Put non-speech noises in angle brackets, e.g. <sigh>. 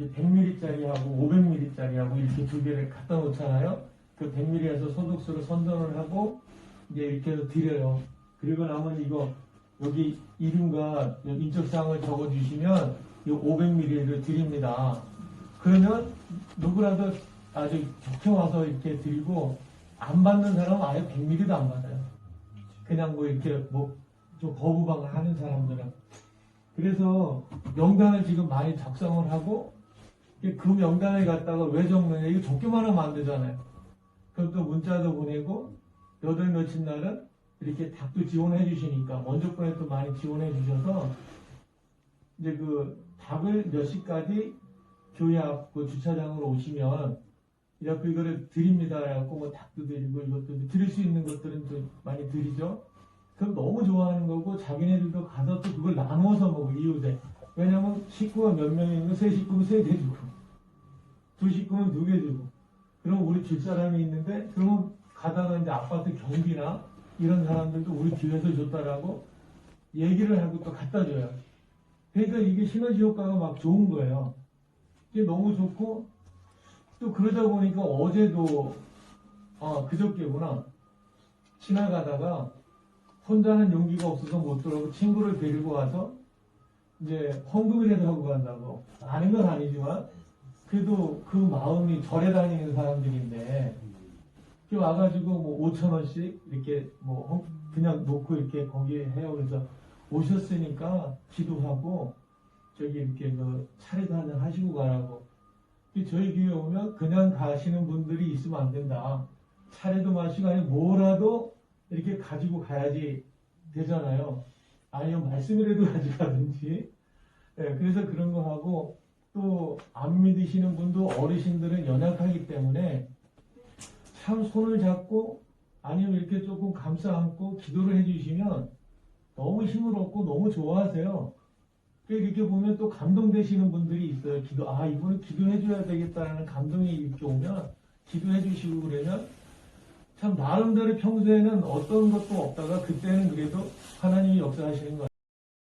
이제 100ml짜리하고 500ml짜리하고 이렇게 두 개를 갖다 놓잖아요. 그 100ml에서 소독수를 선전을 하고 이제 이렇게 해서 드려요. 그리고 나면 이거 여기 이름과 인적사항을 적어주시면 이 500ml를 드립니다. 그러면 누구라도 아주 적혀 와서 이렇게 드리고 안 받는 사람은 아예 100ml도 안 받아요. 그냥 뭐 이렇게 뭐 좀 거부방을 하는 사람들은. 그래서 명단을 지금 많이 작성을 하고 그 명단에 갖다가 왜 적느냐 이거 적기만 하면 안 되잖아요. 그럼 또 문자도 보내고 여덟 며칠 날은 이렇게 답도 지원해 주시니까 번에 또 많이 지원해 주셔서 이제 그 답을 몇 시까지 교회 앞 그 주차장으로 오시면 이렇게 이거를 드립니다. 해갖고 뭐 닭도 드리고 이것도 드릴 수 있는 것들은 좀 많이 드리죠. 그럼 너무 좋아하는 거고 자기네들도 가서 또 그걸 나눠서 먹어 이웃에. 왜냐면 식구가 몇 명이면 세 식구면 세개 주고 두 식구면 두 개 주고 그럼 우리 줄 사람이 있는데 그러면 가다가 이제 아파트 경비나 이런 사람들도 우리 교회에서 줬다라고 얘기를 하고 또 갖다 줘요. 그러니까 이게 시너지 효과가 막 좋은 거예요. 이게 너무 좋고 또 그러다 보니까 어제도 아 그저께구나 지나가다가 혼자는 용기가 없어서 못 들어오고 친구를 데리고 와서 이제 헌금이라도 하고 간다고 아닌 건 아니지만 그래도 그 마음이 절에 다니는 사람들인데 와가지고 뭐 5천 원씩 이렇게 뭐 헌- 그냥 놓고 이렇게 거기에 해요. 그래서 오셨으니까 기도하고 저기 이렇게 그 차례도 한잔 하시고 가라고. 이 저희 교회 오면 그냥 가시는 분들이 있으면 안 된다. 차례도 마시고 아니 뭐라도 이렇게 가지고 가야지 되잖아요. 아니면 말씀이라도 <laughs> 가져가든지. 예, 그래서 그런 거 하고 또 안 믿으시는 분도 어르신들은 연약하기 때문에 참 손을 잡고 아니면 이렇게 조금 감싸 안고 기도를 해주시면 너무 힘을 얻고 너무 좋아하세요. 그 이렇게 보면 또 감동되시는 분들이 있어요. 기도, 아, 이분은 기도해줘야 되겠다라는 감동이 이렇게 오면 기도해주시고 그러면 참 나름대로 평소에는 어떤 것도 없다가 그때는 그래도 하나님이 역사하시는 거예요.